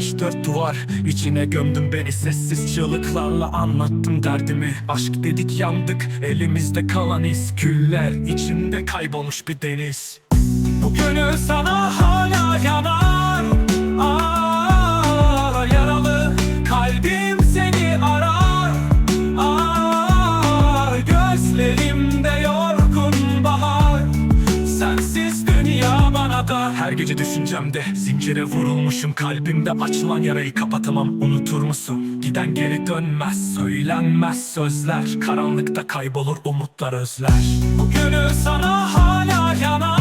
geniş dört duvar İçine gömdüm beni. Sessiz çığlıklarla anlattım derdimi. Aşk dedik yandık elimizde kalan iz Güller içinde kaybolmuş bir deniz. Bu gönül sana hala yanar gece düşüncemde zincire vurulmuşum. Kalbimde açılan yarayı kapatamam. Unutur musun? Giden geri dönmez Söylenmez sözler. Karanlıkta kaybolur umutlar özler. Bu gönül sana hala yanar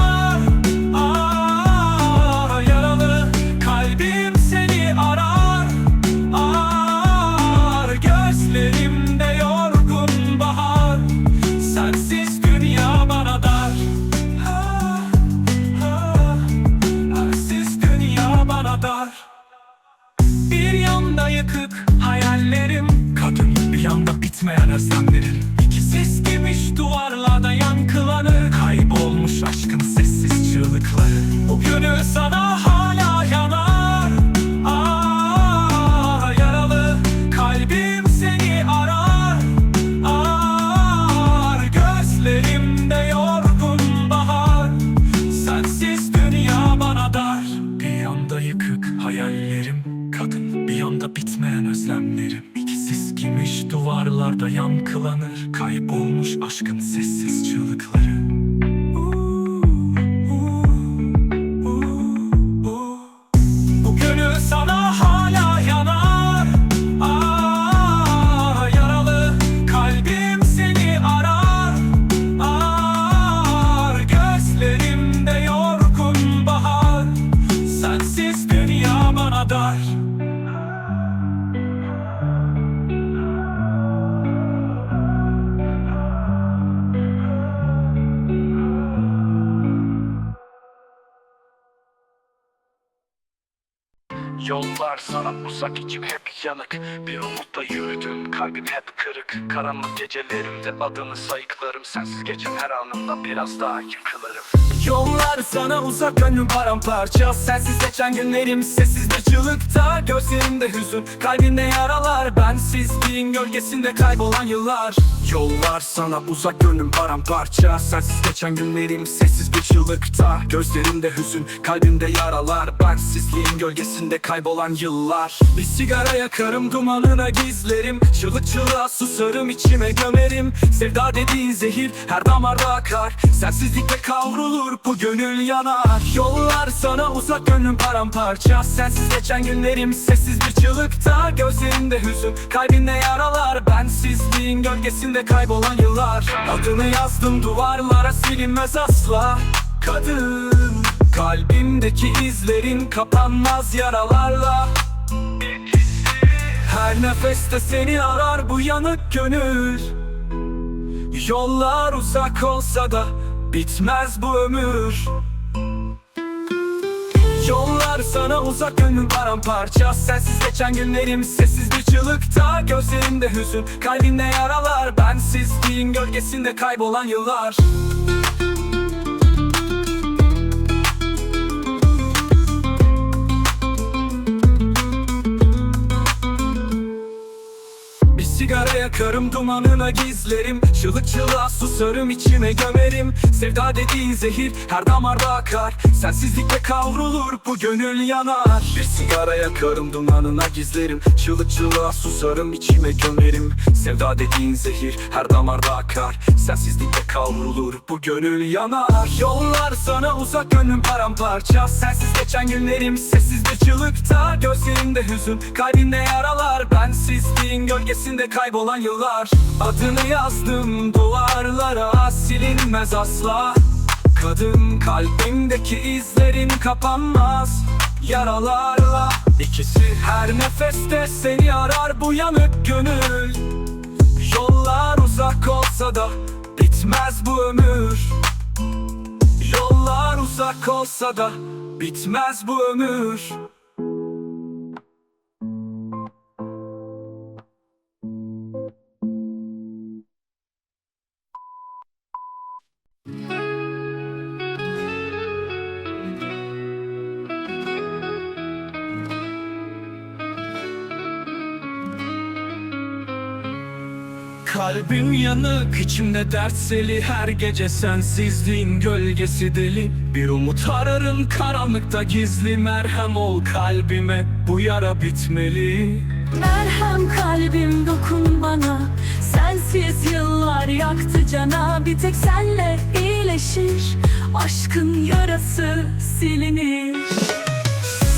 sana uzak içim hep yanık. Bir umutla yürüdüm kalbim hep kırık. Karanlık gecelerimde adını sayıklarım. Sensiz geçen her anımda biraz daha yıkılırım Yollar sana uzak gönlüm paramparça. Sensiz geçen günlerim sessiz bir çığlıkta. Gözlerimde hüzün kalbimde yaralar. Bensizliğin gölgesinde kaybolan yıllar. Yollar sana uzak gönlüm paramparça. Sensiz geçen günlerim sessiz bir çığlıkta. Gözlerimde hüzün kalbimde yaralar. Bensizliğin gölgesinde kaybolan yıllar. Bir sigara yakarım dumanına gizlerim. Çığlık çığlığa susarım içime gömerim. Sevda dediğin zehir her damarda akar. Sensizlikle kavrulur bu gönül yanar. Yollar sana uzak gönlüm paramparça. Sensiz geçen günlerim sessiz bir çığlıkta. Gözlerimde hüzün kalbimde yaralar. Bensizliğin gölgesinde kaybolan yıllar. Adını yazdım duvarlara silinmez asla. Kadın Kalbimdeki izlerin kapanmaz yaralarla. Her nefeste seni arar bu yanık gönül. Yollar uzak olsa da bitmez bu ömür. Yollar sana uzak gönlüm paramparça. Sensiz geçen günlerim sessiz bir çığlıkta. Gözlerimde hüzün kalbimde yaralar. Bensizliğin gölgesinde kaybolan yıllar sigara yakarım dumanına gizlerim. Çığlık çığlığa susarım içime gömerim. Sevda dediğin zehir her damarda akar. Sensizlikle kavrulur bu gönül yanar. Bir sigara yakarım dumanına gizlerim. Çığlık çığlığa susarım içime gömerim. Sevda dediğin zehir her damarda akar. Sensizlikle kavrulur bu gönül yanar. Yollar sana uzak gönlüm paramparça. Sensiz geçen günlerim sessiz bir çığlıkta Gözlerimde hüzün kalbimde yaralar Bensizliğin gölgesinde kaybolan yıllar. Adını yazdım duvarlara silinmez asla. Kadın kalbimdeki izlerin kapanmaz Yaralarla. İkisi her nefeste seni arar bu yanık gönül. Yollar uzak olsa da bitmez bu ömür. Yollar uzak olsa da bitmez bu ömür Kalbim yanık içimde dertseli Her gece sensizliğin gölgesi deli. Bir umut ararım karanlıkta gizli. Merhem ol kalbime bu yara bitmeli. Merhem kalbim dokun bana. Sensiz yıllar yaktı cana. Bir tek senle iyileşir. Aşkın yarası silinir.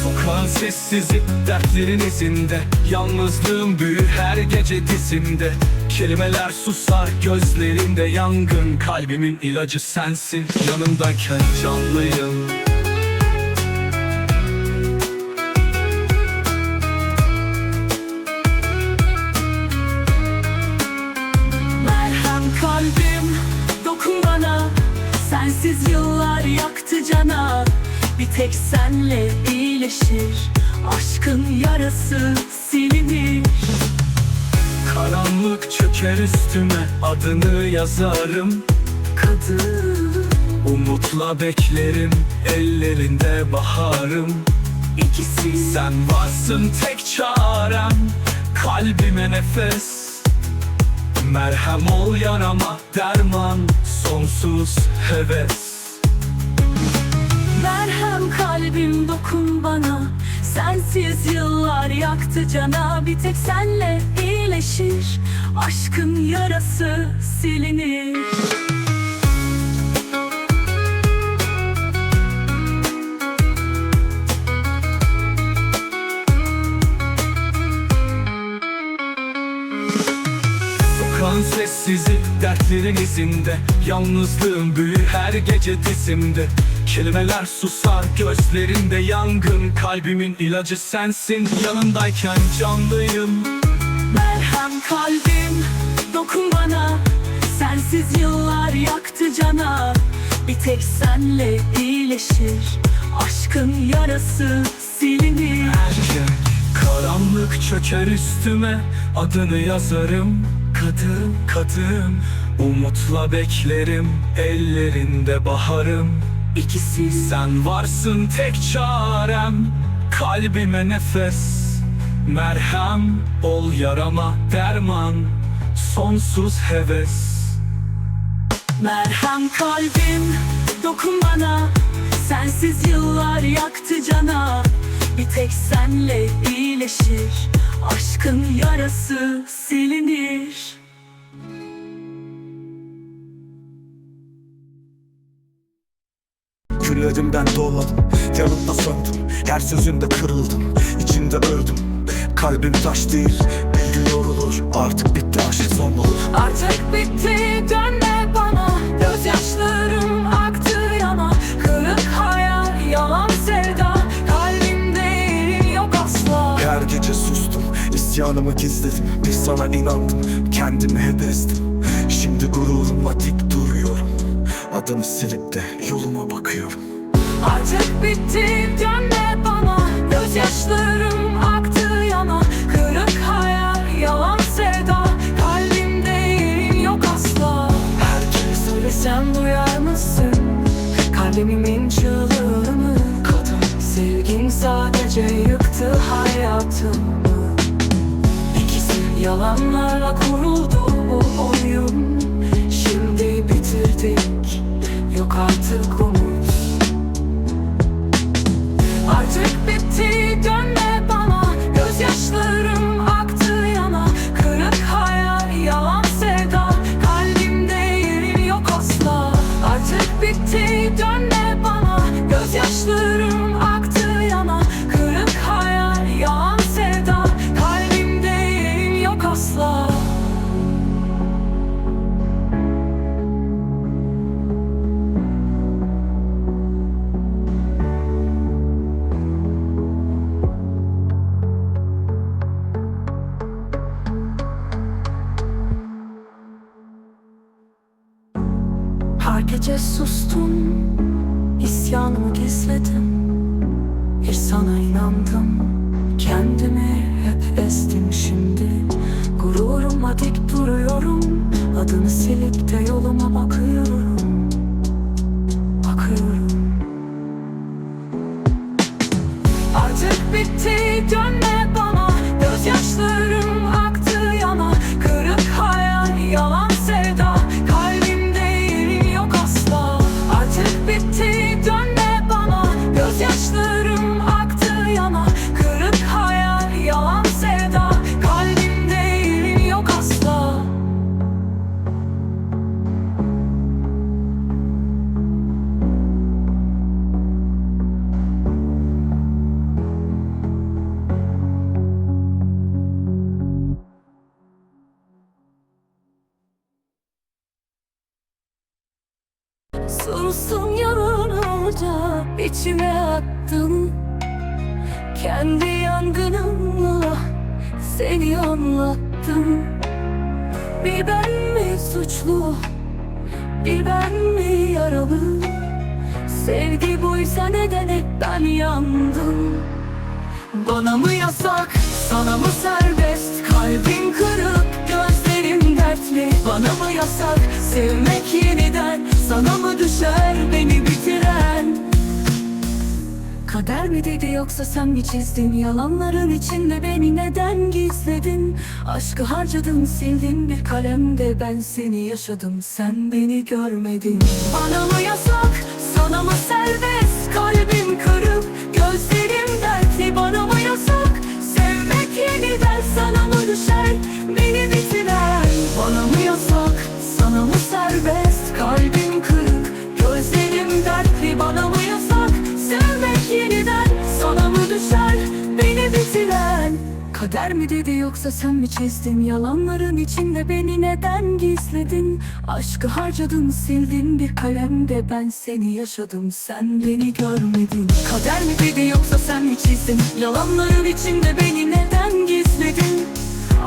Sokağın sessizlik dertlerin izinde. Yalnızlığım büyür her gece dizimde Kelimeler susar gözlerinde yangın Kalbimin ilacı sensin. Yanımdayken canlıyım. Merhem kalbim dokun bana. Sensiz yıllar yaktı cana. Bir tek senle iyileşir. Aşkın yarası silinir Karanlık çöker üstüme adını yazarım. Kadın. Umutla beklerim ellerinde baharım. İkisi. Sen varsın tek çarem Kalbime nefes. Merhem ol yarama derman Sonsuz heves. Merhem kalbim dokun bana. Sensiz yıllar yaktı cana Bir tek senle iyileşir Aşkın yarası silinir. Sokağın sessizlik dertlerin izinde Yalnızlığım büyür her gece dizimde Kelimeler susar gözlerinde yangın Kalbimin ilacı sensin. Yanındayken canlıyım kalbim dokun bana. Sensiz yıllar yaktı cana. Bir tek senle iyileşir. Aşkın yarası silinir. Erkek Karanlık çöker üstüme. Adını yazarım Kadın kadın Umutla beklerim Ellerinde baharım. İkisi Sen varsın tek çarem. Kalbime nefes Merhem ol yarama derman Sonsuz heves. Merhem kalbim dokun bana. Sensiz yıllar yaktı cana. Bir tek senle iyileşir. Aşkın yarası silinir. Küllerimden doğladım Yanımda söndüm. Her sözünde kırıldım İçinde öldüm Kalbim taş değil Bir gün yorulur. Artık bitti aşk son olur. Artık bitti dönme bana. Gözyaşlarım aktı yana. Kırık hayal yalan sevda. Kalbimde yerin yok asla. Her gece sustum İsyanımı gizledim. Bir sana inandım Kendimi hep ezdim. Şimdi gururumla dik duruyorum. Adını silip de yoluma bakıyorum. Artık bitti dönme bana. Gözyaşlarım aktı Kalbimin çığlığını Kadın Sevgin sadece yıktı hayatımı. İkisi yalanlarla kuruldu bu oyun. Şimdi bitirdik. Yok artık isyanımı gizledim. Bir sana inandım. Kendimi hep ezdim şimdi. Gururuma dik duruyorum. Adını silip de yoluma Bakıyorum yanınca içime attım Kendi yangınımla seni anlattım. Bir ben mi suçlu bir ben mi yaralı? Sevgi buysa neden hep ben yandım? Bana mı yasak sana mı serbest? Kalbin kırık gözlerim dertli. Bana mı yasak sevmek yeniden Sana mı düşer mi dedi yoksa sen mi çizdin? Yalanların içinde beni neden gizledin? Aşkı harcadın sildin bir kalemde Ben seni yaşadım. Sen beni görmedin. Bana mı yasak sana mı serbest Kader mi dedi yoksa sen mi çizdin? Yalanların içinde beni neden gizledin? Aşkı harcadın sildin bir kalemde. Ben seni yaşadım sen beni görmedin. Kader mi dedi yoksa sen mi çizdin? Yalanların içinde beni neden gizledin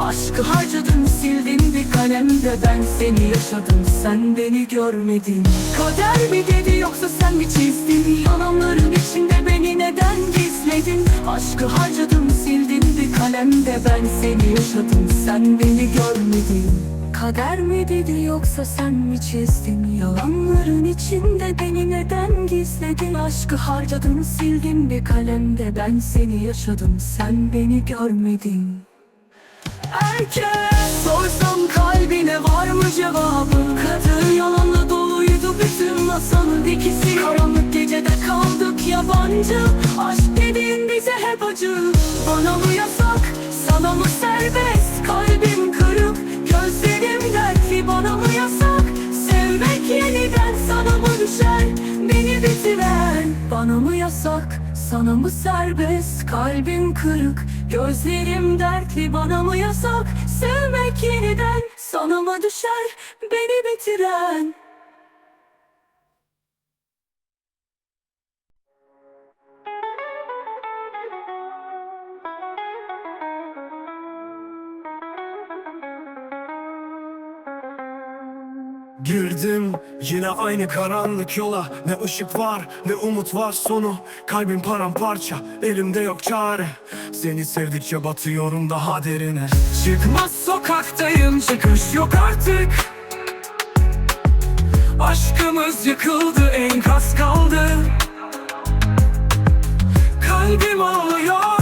Aşkı harcadın sildin bir kalemde. Ben seni yaşadım sen beni görmedin. Kader mi dedi yoksa sen mi çizdin? Yalanların içinde beni neden gizledin? Aşkı harcadın sildin bir kalemde. Ben seni yaşadım sen beni görmedin. Kader mi dedi yoksa sen mi çizdin? Yalanların içinde beni neden gizledin? Aşkı harcadın sildin bir kalemde. Ben seni yaşadım sen beni görmedin Herkes sorsam kalbine var mı cevabı. Kadın yalanla doluydu bütün masanın ikisi Karanlık gecede kaldık yabancı. Aşk dediğin bize hep acı. Bana mı yasak sana mı serbest? Kalbim kırık gözlerim dertli. Bana mı yasak sevmek yeniden Sana mı düşer? Beni bitiren Bana mı yasak sana mı serbest? Kalbim kırık gözlerim dertli Bana mı yasak? Sevmek yeniden Sana mı düşer? Beni bitiren Girdim yine aynı karanlık yola. Ne ışık var ne umut var sonu. Kalbim paramparça elimde yok çare. Seni sevdikçe batıyorum daha derine. Çıkmaz sokaktayım çıkış yok artık. Aşkımız yıkıldı enkaz kaldı. Kalbim ağlıyor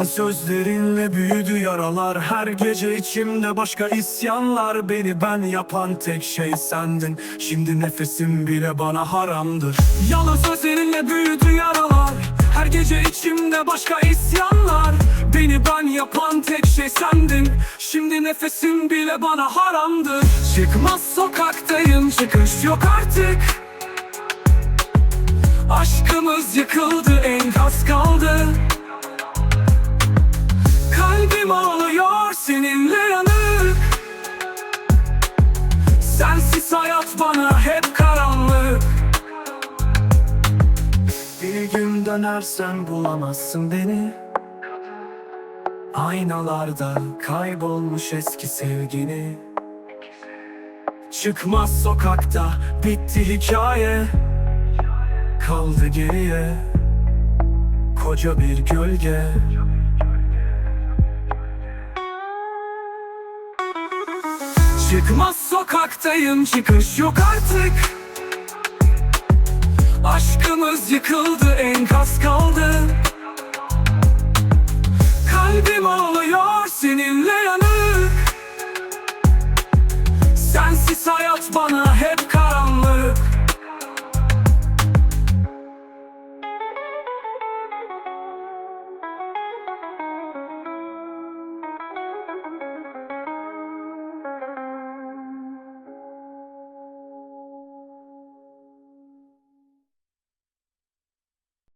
Yalan sözlerinle büyüdü yaralar. Her gece içimde başka isyanlar. Beni ben yapan tek şey sendin. Şimdi nefesim bile bana haramdır. Yalan sözlerinle büyüdü yaralar. Her gece içimde başka isyanlar. Beni ben yapan tek şey sendin. Şimdi nefesim bile bana haramdır. Çıkmaz sokaktayım. Çıkış yok artık. Aşkımız yıkıldı. Enkaz kaldı Kalbim ağlıyor seninle yanık. Sensiz hayat bana hep karanlık. Bir gün dönersen bulamazsın beni. Aynalarda kaybolmuş eski sevgini. Çıkmaz sokakta bitti hikaye. Kaldı geriye Koca bir gölge Çıkmaz sokaktayım çıkış yok artık. Aşkımız yıkıldı enkaz kaldı